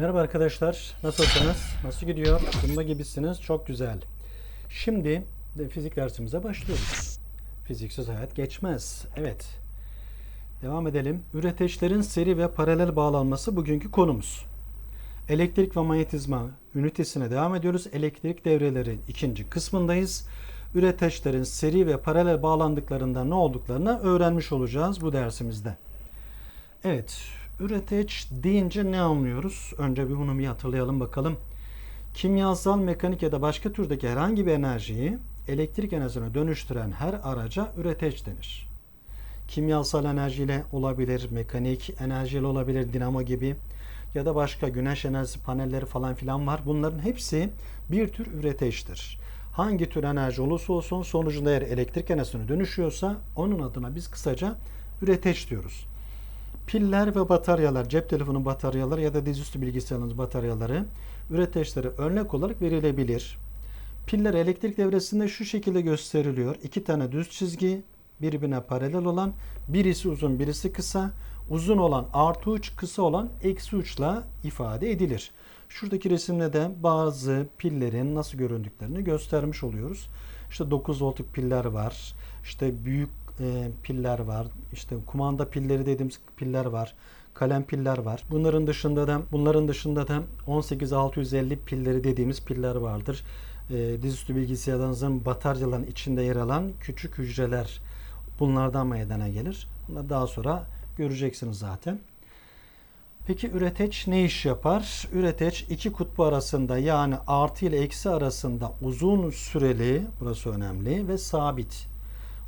Merhaba arkadaşlar. Nasılsınız? Nasıl gidiyor? Bomba gibisiniz. Çok güzel. Şimdi de fizik dersimize başlıyoruz. Fiziksiz hayat geçmez. Evet. Devam edelim. Üreteçlerin seri ve paralel bağlanması bugünkü konumuz. Elektrik ve manyetizma ünitesine devam ediyoruz. Elektrik devreleri ikinci kısmındayız. Üreteçlerin seri ve paralel bağlandıklarında ne olduklarını öğrenmiş olacağız bu dersimizde. Evet, üreteç deyince ne anlıyoruz? Önce bir bunu bir hatırlayalım bakalım. Kimyasal, mekanik ya da başka türdeki herhangi bir enerjiyi elektrik enerjisine dönüştüren her araca üreteç denir. Kimyasal enerjiyle olabilir, mekanik enerjiyle olabilir, dinamo gibi ya da başka güneş enerjisi panelleri falan filan var. Bunların hepsi bir tür üreteçtir. Hangi tür enerji olursa olsun sonucunda eğer elektrik enerjisine dönüşüyorsa onun adına biz kısaca üreteç diyoruz. Piller ve bataryalar, cep telefonu bataryaları ya da dizüstü bilgisayarınız bataryaları üreteçlere örnek olarak verilebilir. Piller elektrik devresinde şu şekilde gösteriliyor. İki tane düz çizgi birbirine paralel olan birisi uzun birisi kısa. Uzun olan artı uç kısa olan eksi uçla ifade edilir. Şuradaki resimde de bazı pillerin nasıl göründüklerini göstermiş oluyoruz. İşte 9 voltluk piller var. İşte büyük e, piller var. İşte kumanda pilleri dediğimiz piller var. Kalem piller var. Bunların dışında da bunların dışında da 18650 pilleri dediğimiz piller vardır. E, dizüstü bilgisayarınızın bataryaların içinde yer alan küçük hücreler bunlardan meydana gelir. Bunları daha sonra göreceksiniz zaten. Peki üreteç ne iş yapar? Üreteç iki kutbu arasında yani artı ile eksi arasında uzun süreli, burası önemli ve sabit.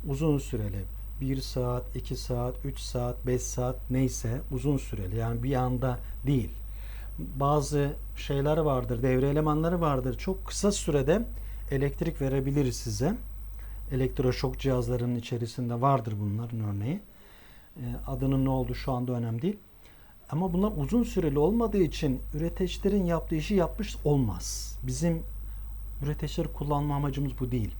Uzun süreli 1 saat, 2 saat, 3 saat, 5 saat neyse uzun süreli yani bir anda değil. Bazı şeyler vardır, devre elemanları vardır. Çok kısa sürede elektrik verebilir size. Elektroşok cihazlarının içerisinde vardır bunların örneği. E, Adının ne olduğu şu anda önemli değil. Ama bunlar uzun süreli olmadığı için üreteçlerin yaptığı işi yapmış olmaz. Bizim üreteçleri kullanma amacımız bu değil.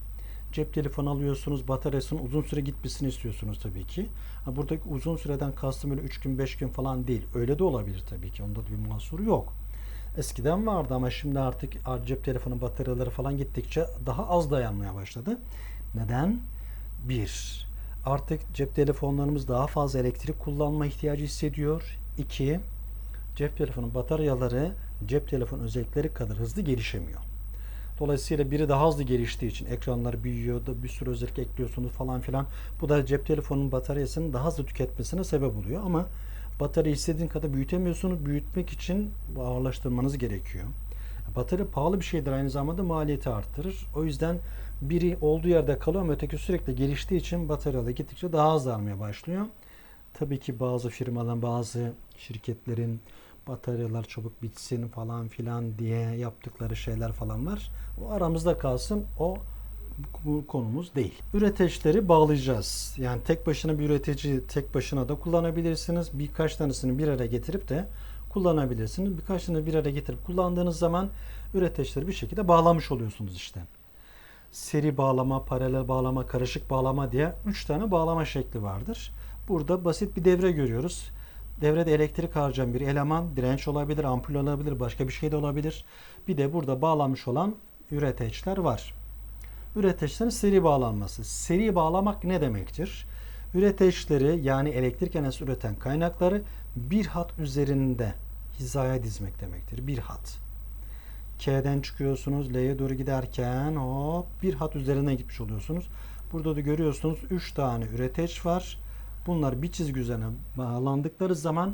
Cep telefonu alıyorsunuz, bataryasının uzun süre gitmesini istiyorsunuz tabii ki. Buradaki uzun süreden kastım öyle 3 gün 5 gün falan değil. Öyle de olabilir tabii ki. Onda da bir mahsuru yok. Eskiden vardı ama şimdi artık cep telefonu bataryaları falan gittikçe daha az dayanmaya başladı. Neden? Bir, artık cep telefonlarımız daha fazla elektrik kullanma ihtiyacı hissediyor. İki, cep telefonu bataryaları cep telefon özellikleri kadar hızlı gelişemiyor. Dolayısıyla biri daha hızlı geliştiği için ekranlar büyüyor da bir sürü özellik ekliyorsunuz falan filan. Bu da cep telefonunun bataryasının daha hızlı tüketmesine sebep oluyor ama bataryayı istediğin kadar büyütemiyorsunuz. Büyütmek için ağırlaştırmanız gerekiyor. Batarya pahalı bir şeydir aynı zamanda maliyeti arttırır. O yüzden biri olduğu yerde kalıyor ama öteki sürekli geliştiği için bataryalar gittikçe daha az almaya başlıyor. Tabii ki bazı firmaların, bazı şirketlerin bataryalar çabuk bitsin falan filan diye yaptıkları şeyler falan var. O aramızda kalsın. O bu konumuz değil. Üreteçleri bağlayacağız. Yani tek başına bir üretici tek başına da kullanabilirsiniz. Birkaç tanesini bir araya getirip de kullanabilirsiniz. Birkaç tane bir araya getirip kullandığınız zaman üreteçleri bir şekilde bağlamış oluyorsunuz işte. Seri bağlama, paralel bağlama, karışık bağlama diye 3 tane bağlama şekli vardır. Burada basit bir devre görüyoruz. Devrede elektrik harcayan bir eleman, direnç olabilir, ampul olabilir, başka bir şey de olabilir. Bir de burada bağlanmış olan üreteçler var. Üreteçlerin seri bağlanması. Seri bağlamak ne demektir? Üreteçleri yani elektrik enerjisi üreten kaynakları bir hat üzerinde hizaya dizmek demektir. Bir hat. K'den çıkıyorsunuz. L'ye doğru giderken hop bir hat üzerine gitmiş oluyorsunuz. Burada da görüyorsunuz 3 tane üreteç var. Bunlar bir çizgi üzerine bağlandıkları zaman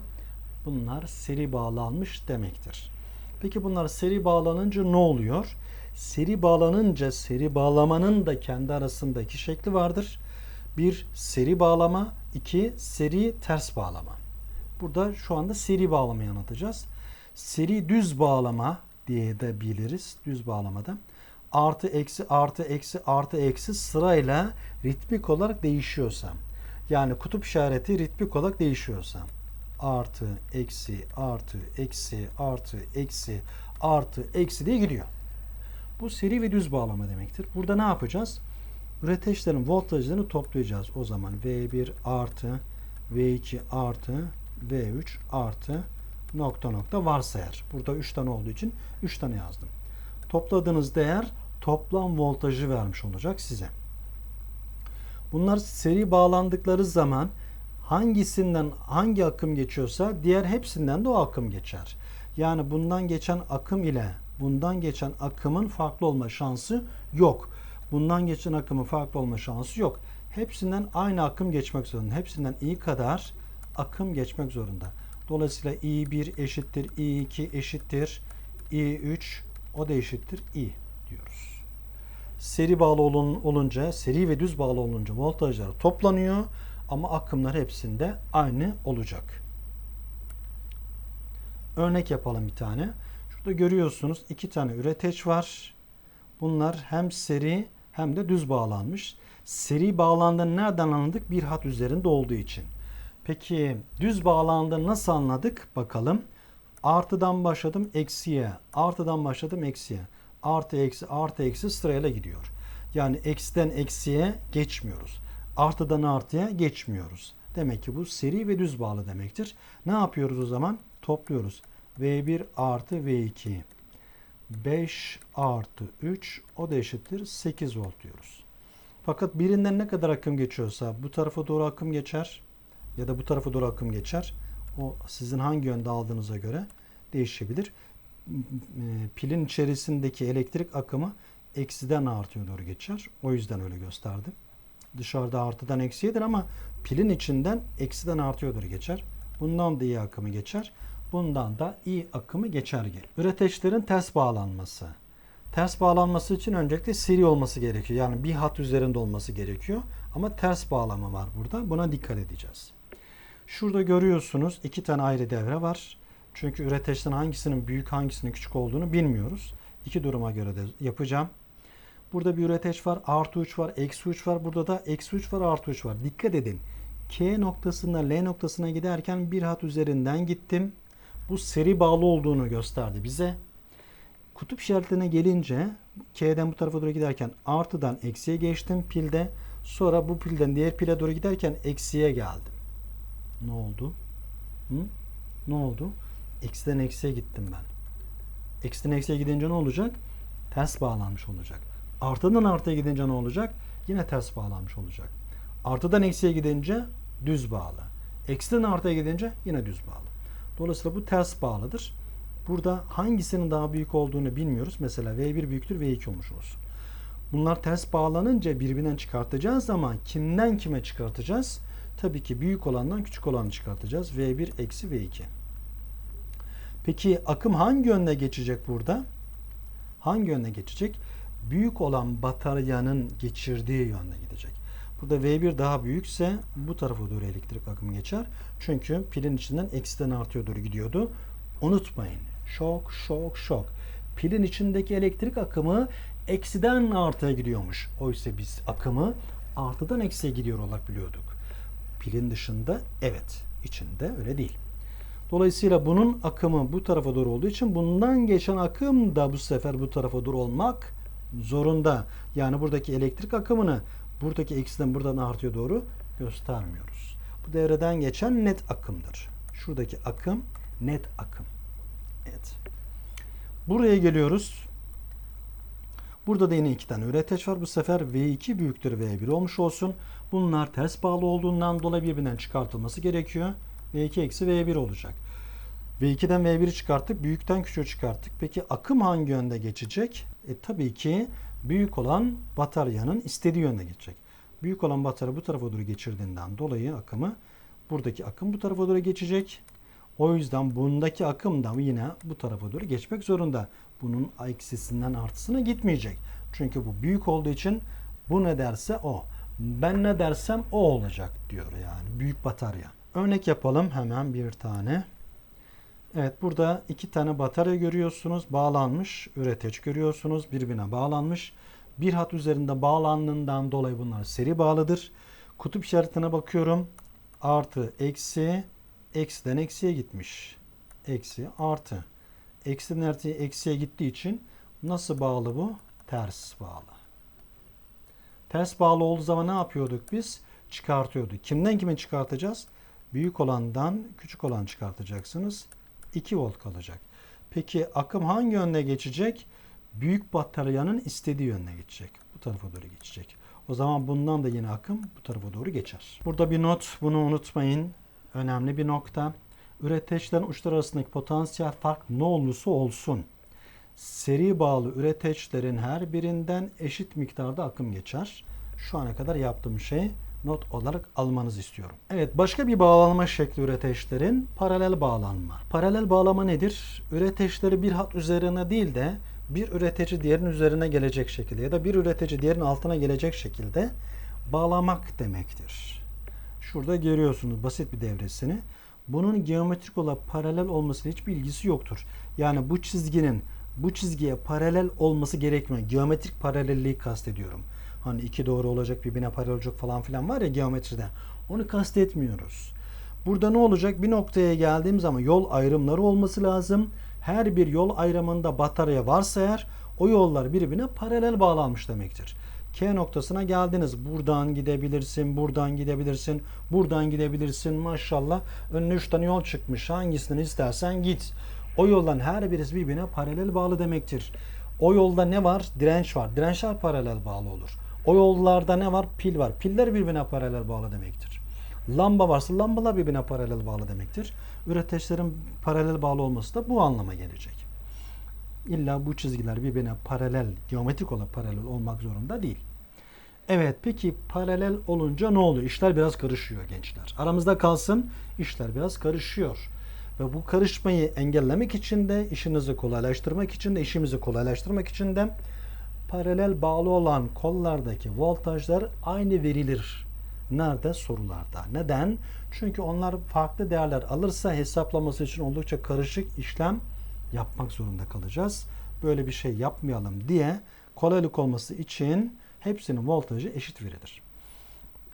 bunlar seri bağlanmış demektir. Peki bunlar seri bağlanınca ne oluyor? Seri bağlanınca seri bağlamanın da kendi arasında iki şekli vardır. Bir seri bağlama, iki seri ters bağlama. Burada şu anda seri bağlamayı anlatacağız. Seri düz bağlama diye de biliriz. Düz bağlamada artı eksi artı eksi artı eksi sırayla ritmik olarak değişiyorsa yani kutup işareti ritmik olarak değişiyorsa artı eksi artı eksi artı eksi artı eksi diye gidiyor. Bu seri ve düz bağlama demektir. Burada ne yapacağız? Üreteçlerin voltajlarını toplayacağız. O zaman V1 artı V2 artı V3 artı nokta nokta varsayar. Burada 3 tane olduğu için 3 tane yazdım. Topladığınız değer toplam voltajı vermiş olacak size. Bunlar seri bağlandıkları zaman hangisinden hangi akım geçiyorsa diğer hepsinden de o akım geçer. Yani bundan geçen akım ile bundan geçen akımın farklı olma şansı yok. Bundan geçen akımın farklı olma şansı yok. Hepsinden aynı akım geçmek zorunda. Hepsinden iyi kadar akım geçmek zorunda. Dolayısıyla I1 eşittir I2 eşittir I3 o da eşittir I diyoruz. Seri bağlı olun, olunca, seri ve düz bağlı olunca voltajlar toplanıyor ama akımlar hepsinde aynı olacak. Örnek yapalım bir tane. Şurada görüyorsunuz iki tane üreteç var. Bunlar hem seri hem de düz bağlanmış. Seri bağlandığını nereden anladık? Bir hat üzerinde olduğu için. Peki düz bağlandığını nasıl anladık? Bakalım. Artıdan başladım eksiye. Artıdan başladım eksiye. Artı eksi artı eksi sırayla gidiyor. Yani eksiden eksiye geçmiyoruz. Artıdan artıya geçmiyoruz. Demek ki bu seri ve düz bağlı demektir. Ne yapıyoruz o zaman? Topluyoruz. V1 artı V2. 5 artı 3 o da eşittir 8 volt diyoruz. Fakat birinden ne kadar akım geçiyorsa bu tarafa doğru akım geçer ya da bu tarafa doğru akım geçer. O sizin hangi yönde aldığınıza göre değişebilir. Pilin içerisindeki elektrik akımı eksiden artıya doğru geçer. O yüzden öyle gösterdim. Dışarıda artıdan eksiyedir ama pilin içinden eksiden artıya doğru geçer. Bundan da iyi akımı geçer. Bundan da iyi akımı geçer. Üreteçlerin ters bağlanması. Ters bağlanması için öncelikle seri olması gerekiyor. Yani bir hat üzerinde olması gerekiyor. Ama ters bağlama var burada. Buna dikkat edeceğiz. Şurada görüyorsunuz iki tane ayrı devre var. Çünkü üreteçten hangisinin büyük hangisinin küçük olduğunu bilmiyoruz. İki duruma göre de yapacağım. Burada bir üreteç var. Artı 3 var. Eksi 3 var. Burada da eksi 3 var. Artı 3 var. Dikkat edin. K noktasından L noktasına giderken bir hat üzerinden gittim. Bu seri bağlı olduğunu gösterdi bize. Kutup işaretine gelince K'den bu tarafa doğru giderken artıdan eksiye geçtim pilde. Sonra bu pilden diğer pile doğru giderken eksiye geldim. Ne oldu? Hı? Ne oldu? Eksiden eksiye gittim ben. Eksiden eksiye gidince ne olacak? Ters bağlanmış olacak. Artıdan artıya gidince ne olacak? Yine ters bağlanmış olacak. Artıdan eksiye gidince düz bağlı. Eksiden artıya gidince yine düz bağlı. Dolayısıyla bu ters bağlıdır. Burada hangisinin daha büyük olduğunu bilmiyoruz. Mesela V1 büyüktür V2 olmuş olsun. Bunlar ters bağlanınca birbirinden çıkartacağız ama kimden kime çıkartacağız? Tabii ki büyük olandan küçük olanı çıkartacağız. V1 eksi V2. Peki akım hangi yönde geçecek burada? Hangi yönde geçecek? Büyük olan bataryanın geçirdiği yönde gidecek. Burada V1 daha büyükse bu tarafa doğru elektrik akımı geçer. Çünkü pilin içinden eksiden artıya doğru gidiyordu. Unutmayın. Şok, şok, şok. Pilin içindeki elektrik akımı eksiden artıya gidiyormuş. Oysa biz akımı artıdan eksiye gidiyor olarak biliyorduk. Pilin dışında evet, içinde öyle değil. Dolayısıyla bunun akımı bu tarafa doğru olduğu için bundan geçen akım da bu sefer bu tarafa doğru olmak zorunda. Yani buradaki elektrik akımını buradaki eksiden buradan artıya doğru göstermiyoruz. Bu devreden geçen net akımdır. Şuradaki akım net akım. Evet. Buraya geliyoruz. Burada da yine iki tane üreteç var. Bu sefer V2 büyüktür V1 olmuş olsun. Bunlar ters bağlı olduğundan dolayı birbirinden çıkartılması gerekiyor. V2 eksi V1 olacak. V2'den V1'i çıkarttık. Büyükten küçüğü çıkarttık. Peki akım hangi yönde geçecek? E, tabii ki büyük olan bataryanın istediği yönde geçecek. Büyük olan batarya bu tarafa doğru geçirdiğinden dolayı akımı buradaki akım bu tarafa doğru geçecek. O yüzden bundaki akım da yine bu tarafa doğru geçmek zorunda. Bunun eksisinden artısına gitmeyecek. Çünkü bu büyük olduğu için bu ne derse o. Ben ne dersem o olacak diyor yani büyük batarya. Örnek yapalım hemen bir tane. Evet burada iki tane batarya görüyorsunuz. Bağlanmış. Üreteç görüyorsunuz. Birbirine bağlanmış. Bir hat üzerinde bağlandığından dolayı bunlar seri bağlıdır. Kutup işaretine bakıyorum. Artı, eksi, eksiden eksiye gitmiş. Eksi, artı. Eksiden artıya eksiye gittiği için nasıl bağlı bu? Ters bağlı. Ters bağlı olduğu zaman ne yapıyorduk biz? Çıkartıyorduk. Kimden kime çıkartacağız? Büyük olandan küçük olan çıkartacaksınız. 2 volt kalacak. Peki akım hangi yönde geçecek? Büyük bataryanın istediği yönde geçecek. Bu tarafa doğru geçecek. O zaman bundan da yine akım bu tarafa doğru geçer. Burada bir not, bunu unutmayın. Önemli bir nokta. Üreteçlerin uçları arasındaki potansiyel fark ne olursa olsun. Seri bağlı üreteçlerin her birinden eşit miktarda akım geçer. Şu ana kadar yaptığım şey not olarak almanızı istiyorum. Evet başka bir bağlanma şekli üreteçlerin paralel bağlanma. Paralel bağlama nedir? Üreteçleri bir hat üzerine değil de bir üretici diğerinin üzerine gelecek şekilde ya da bir üretici diğerinin altına gelecek şekilde bağlamak demektir. Şurada görüyorsunuz basit bir devresini. Bunun geometrik olarak paralel olmasıyla hiçbir ilgisi yoktur. Yani bu çizginin bu çizgiye paralel olması gerekmiyor. Geometrik paralelliği kastediyorum. Hani iki doğru olacak birbirine paralel olacak falan filan var ya geometride. Onu kastetmiyoruz. Burada ne olacak? Bir noktaya geldiğim zaman yol ayrımları olması lazım. Her bir yol ayrımında batarya varsa eğer o yollar birbirine paralel bağlanmış demektir. K noktasına geldiniz. Buradan gidebilirsin, buradan gidebilirsin, buradan gidebilirsin. Maşallah önüne 3 tane yol çıkmış. Hangisini istersen git. O yoldan her birisi birbirine paralel bağlı demektir. O yolda ne var? Direnç var. Dirençler paralel bağlı olur. O yollarda ne var? Pil var. Piller birbirine paralel bağlı demektir. Lamba varsa lambalar birbirine paralel bağlı demektir. Üreteçlerin paralel bağlı olması da bu anlama gelecek. İlla bu çizgiler birbirine paralel, geometrik olarak paralel olmak zorunda değil. Evet peki paralel olunca ne oluyor? İşler biraz karışıyor gençler. Aramızda kalsın işler biraz karışıyor. Ve bu karışmayı engellemek için de işinizi kolaylaştırmak için de işimizi kolaylaştırmak için de paralel bağlı olan kollardaki voltajlar aynı verilir. Nerede? Sorularda. Neden? Çünkü onlar farklı değerler alırsa hesaplaması için oldukça karışık işlem yapmak zorunda kalacağız. Böyle bir şey yapmayalım diye kolaylık olması için hepsinin voltajı eşit verilir.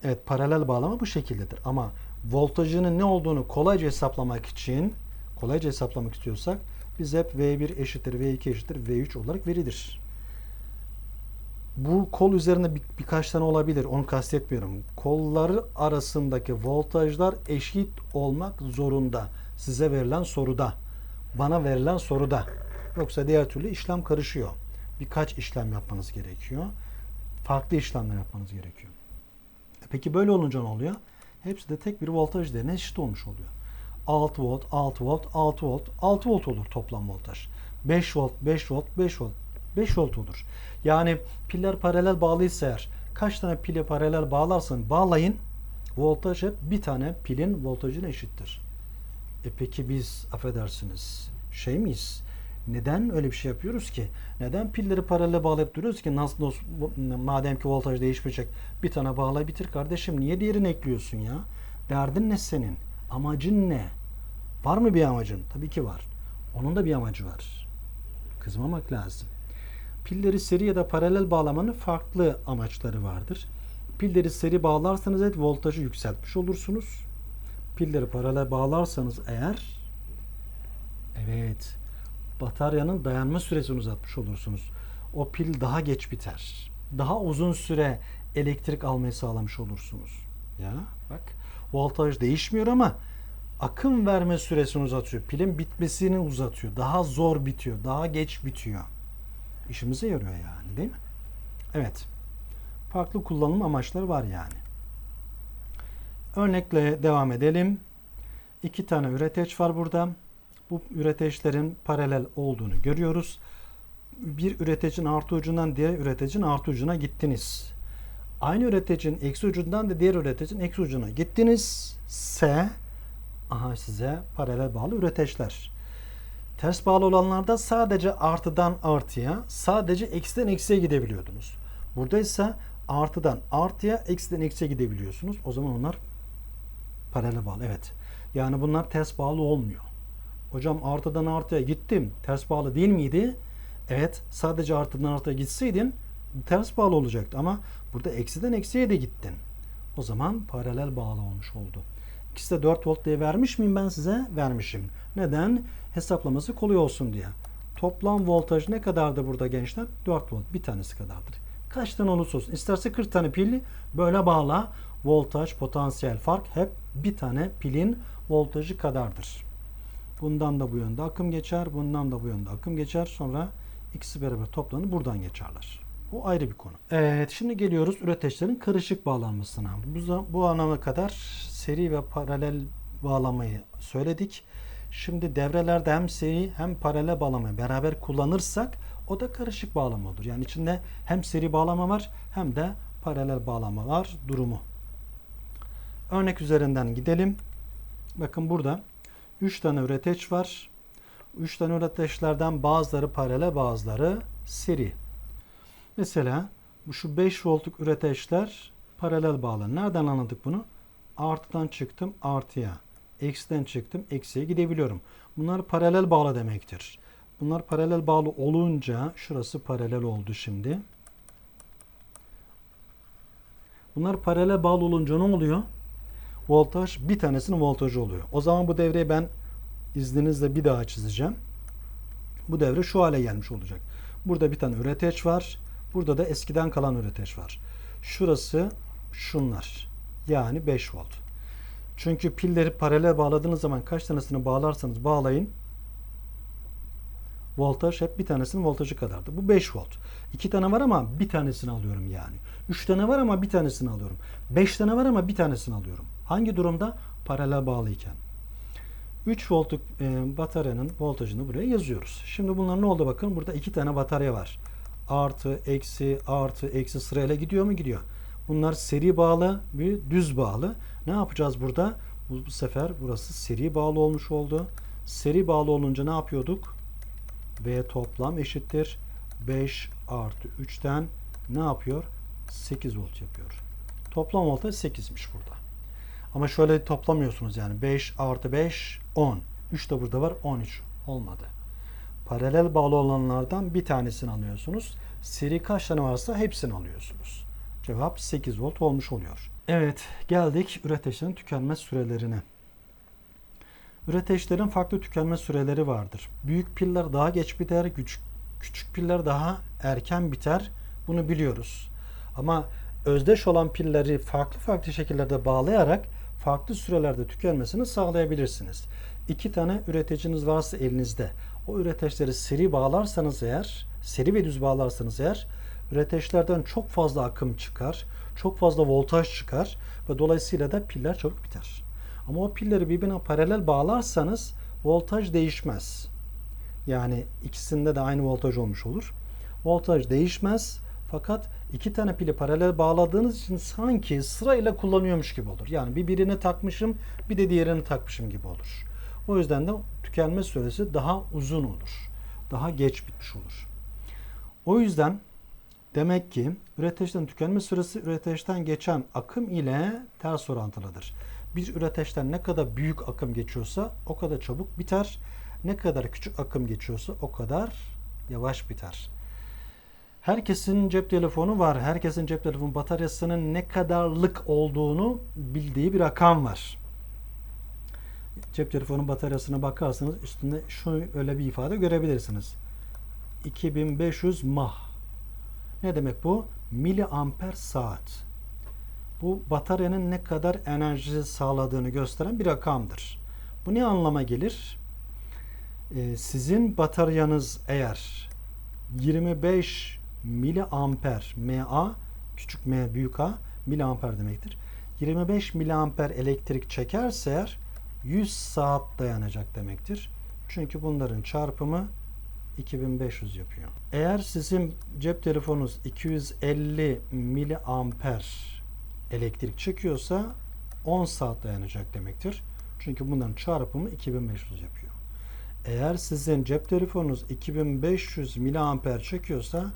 Evet paralel bağlama bu şekildedir ama voltajının ne olduğunu kolayca hesaplamak için kolayca hesaplamak istiyorsak biz hep V1 eşittir V2 eşittir V3 olarak verilir. Bu kol üzerinde bir, birkaç tane olabilir. Onu kastetmiyorum. Kolları arasındaki voltajlar eşit olmak zorunda. Size verilen soruda. Bana verilen soruda. Yoksa diğer türlü işlem karışıyor. Birkaç işlem yapmanız gerekiyor. Farklı işlemler yapmanız gerekiyor. E Peki böyle olunca ne oluyor? Hepsi de tek bir voltaj değerine eşit olmuş oluyor. 6 volt, 6 volt, 6 volt, 6 volt olur toplam voltaj. 5 volt, 5 volt, 5 volt, 5 volt olur. Yani piller paralel bağlıysa eğer kaç tane pile paralel bağlarsan bağlayın voltaj hep bir tane pilin voltajına eşittir. E peki biz affedersiniz şey miyiz? Neden öyle bir şey yapıyoruz ki? Neden pilleri paralel bağlayıp duruyoruz ki? Nasıl madem ki voltaj değişmeyecek bir tane bağla bitir kardeşim. Niye diğerini ekliyorsun ya? Derdin ne senin? Amacın ne? Var mı bir amacın? Tabii ki var. Onun da bir amacı var. Kızmamak lazım. Pilleri seri ya da paralel bağlamanın farklı amaçları vardır. Pilleri seri bağlarsanız evet voltajı yükseltmiş olursunuz. Pilleri paralel bağlarsanız eğer evet bataryanın dayanma süresini uzatmış olursunuz. O pil daha geç biter. Daha uzun süre elektrik almayı sağlamış olursunuz. Ya bak voltaj değişmiyor ama akım verme süresini uzatıyor. Pilin bitmesini uzatıyor. Daha zor bitiyor. Daha geç bitiyor. İşimize yarıyor yani değil mi? Evet. Farklı kullanım amaçları var yani. Örnekle devam edelim. İki tane üreteç var burada. Bu üreteçlerin paralel olduğunu görüyoruz. Bir üreticinin artı ucundan diğer üreticinin artı ucuna gittiniz. Aynı üreticinin eksi ucundan da diğer üreticinin eksi ucuna gittiniz. S aha size paralel bağlı üreteçler. Ters bağlı olanlarda sadece artıdan artıya, sadece eksiden eksiye gidebiliyordunuz. Burada ise artıdan artıya, eksiden eksiye gidebiliyorsunuz. O zaman onlar paralel bağlı. Evet. Yani bunlar ters bağlı olmuyor. Hocam artıdan artıya gittim. Ters bağlı değil miydi? Evet. Sadece artıdan artıya gitseydin ters bağlı olacaktı. Ama burada eksiden eksiye de gittin. O zaman paralel bağlı olmuş oldu. İkisi de 4 volt diye vermiş miyim ben size? Vermişim. Neden? Hesaplaması kolay olsun diye. Toplam voltaj ne kadardı burada gençler? 4 volt. Bir tanesi kadardır. Kaç tane olursa olsun. İsterse 40 tane pili böyle bağla. Voltaj, potansiyel fark hep bir tane pilin voltajı kadardır. Bundan da bu yönde akım geçer. Bundan da bu yönde akım geçer. Sonra ikisi beraber toplanıp buradan geçerler. Bu ayrı bir konu. Evet şimdi geliyoruz üreteçlerin karışık bağlanmasına. Bu, bu anama kadar seri ve paralel bağlamayı söyledik. Şimdi devrelerde hem seri hem paralel bağlamayı beraber kullanırsak o da karışık bağlama olur. Yani içinde hem seri bağlama var hem de paralel bağlama var durumu. Örnek üzerinden gidelim. Bakın burada 3 tane üreteç var. 3 tane üreteçlerden bazıları paralel bazıları seri. Mesela bu şu 5 voltluk üreteçler paralel bağlı. Nereden anladık bunu? Artıdan çıktım artıya. Eksiden çıktım eksiye gidebiliyorum. Bunlar paralel bağlı demektir. Bunlar paralel bağlı olunca şurası paralel oldu şimdi. Bunlar paralel bağlı olunca ne oluyor? Voltaj bir tanesinin voltajı oluyor. O zaman bu devreyi ben izninizle bir daha çizeceğim. Bu devre şu hale gelmiş olacak. Burada bir tane üreteç var. Burada da eskiden kalan üreteç var. Şurası şunlar. Yani 5 volt. Çünkü pilleri paralel bağladığınız zaman kaç tanesini bağlarsanız bağlayın voltaj hep bir tanesinin voltajı kadardı. Bu 5 volt. 2 tane var ama bir tanesini alıyorum yani. 3 tane var ama bir tanesini alıyorum. 5 tane var ama bir tanesini alıyorum. Hangi durumda? Paralel bağlıyken. 3 voltluk e, bataryanın voltajını buraya yazıyoruz. Şimdi bunlar ne oldu bakın. Burada 2 tane batarya var. Artı, eksi, artı, eksi sırayla gidiyor mu? Gidiyor. Bunlar seri bağlı, bir düz bağlı. Ne yapacağız burada? Bu, bu sefer burası seri bağlı olmuş oldu. Seri bağlı olunca ne yapıyorduk? V toplam eşittir 5 artı 3'ten ne yapıyor? 8 volt yapıyor. Toplam voltaj 8'miş burada. Ama şöyle toplamıyorsunuz yani 5 artı 5 10. 3 de burada var 13 olmadı. Paralel bağlı olanlardan bir tanesini alıyorsunuz. Seri kaç tane varsa hepsini alıyorsunuz. Cevap 8 volt olmuş oluyor. Evet geldik üreteçlerin tükenme sürelerine. Üreteçlerin farklı tükenme süreleri vardır. Büyük piller daha geç biter, küçük, küçük piller daha erken biter. Bunu biliyoruz. Ama özdeş olan pilleri farklı farklı şekillerde bağlayarak farklı sürelerde tükenmesini sağlayabilirsiniz. İki tane üreticiniz varsa elinizde o üreteçleri seri bağlarsanız eğer, seri ve düz bağlarsanız eğer üreteçlerden çok fazla akım çıkar, çok fazla voltaj çıkar ve dolayısıyla da piller çabuk biter. Ama o pilleri birbirine paralel bağlarsanız voltaj değişmez. Yani ikisinde de aynı voltaj olmuş olur. Voltaj değişmez fakat iki tane pili paralel bağladığınız için sanki sırayla kullanıyormuş gibi olur. Yani bir birine takmışım bir de diğerini takmışım gibi olur. O yüzden de tükenme süresi daha uzun olur. Daha geç bitmiş olur. O yüzden demek ki üreteçten tükenme süresi üreteçten geçen akım ile ters orantılıdır bir üreteçten ne kadar büyük akım geçiyorsa o kadar çabuk biter. Ne kadar küçük akım geçiyorsa o kadar yavaş biter. Herkesin cep telefonu var. Herkesin cep telefonu bataryasının ne kadarlık olduğunu bildiği bir rakam var. Cep telefonu bataryasına bakarsanız üstünde şu öyle bir ifade görebilirsiniz. 2500 mah. Ne demek bu? Miliamper saat bu bataryanın ne kadar enerji sağladığını gösteren bir rakamdır. Bu ne anlama gelir? Ee, sizin bataryanız eğer 25 miliamper MA küçük M büyük A miliamper demektir. 25 miliamper elektrik çekerse eğer 100 saat dayanacak demektir. Çünkü bunların çarpımı 2500 yapıyor. Eğer sizin cep telefonunuz 250 miliamper elektrik çekiyorsa 10 saat dayanacak demektir. Çünkü bunların çarpımı 2500 yapıyor. Eğer sizin cep telefonunuz 2500 miliamper çekiyorsa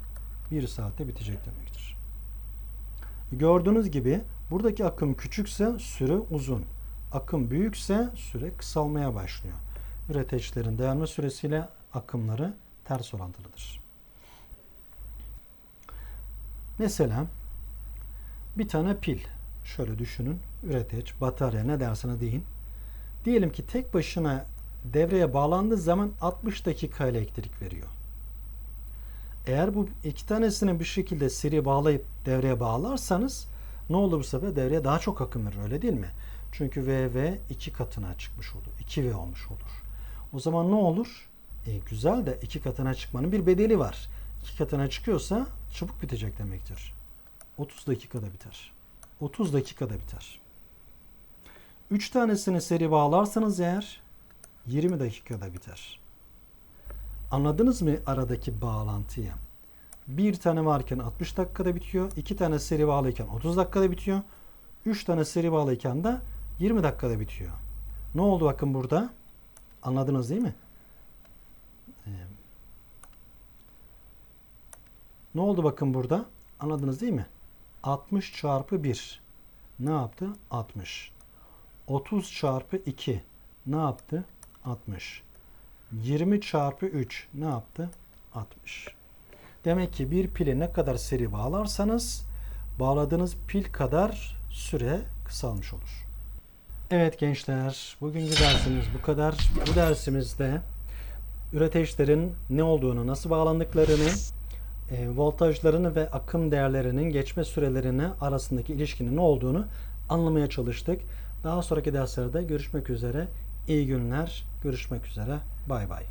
1 saatte bitecek demektir. Gördüğünüz gibi buradaki akım küçükse süre uzun. Akım büyükse süre kısalmaya başlıyor. Üreteçlerin dayanma süresiyle akımları ters orantılıdır. Mesela bir tane pil. Şöyle düşünün. Üreteç, batarya ne dersene deyin. Diyelim ki tek başına devreye bağlandığı zaman 60 dakika elektrik veriyor. Eğer bu iki tanesini bir şekilde seri bağlayıp devreye bağlarsanız ne olur bu sefer devreye daha çok akım verir öyle değil mi? Çünkü VV iki katına çıkmış olur. 2V olmuş olur. O zaman ne olur? E, güzel de iki katına çıkmanın bir bedeli var. İki katına çıkıyorsa çabuk bitecek demektir. 30 dakikada biter. 30 dakikada biter. 3 tanesini seri bağlarsanız eğer 20 dakikada biter. Anladınız mı aradaki bağlantıyı? Bir tane varken 60 dakikada bitiyor. iki tane seri bağlıyken 30 dakikada bitiyor. 3 tane seri bağlıyken de 20 dakikada bitiyor. Ne oldu bakın burada? Anladınız değil mi? Ee, ne oldu bakın burada? Anladınız değil mi? 60 çarpı 1 ne yaptı? 60. 30 çarpı 2 ne yaptı? 60. 20 çarpı 3 ne yaptı? 60. Demek ki bir pili ne kadar seri bağlarsanız bağladığınız pil kadar süre kısalmış olur. Evet gençler, bugünkü dersimiz bu kadar. Bu dersimizde üreteçlerin ne olduğunu, nasıl bağlandıklarını, e, voltajlarını ve akım değerlerinin geçme sürelerine arasındaki ilişkinin ne olduğunu anlamaya çalıştık. Daha sonraki derslerde görüşmek üzere. İyi günler. Görüşmek üzere. Bay bay.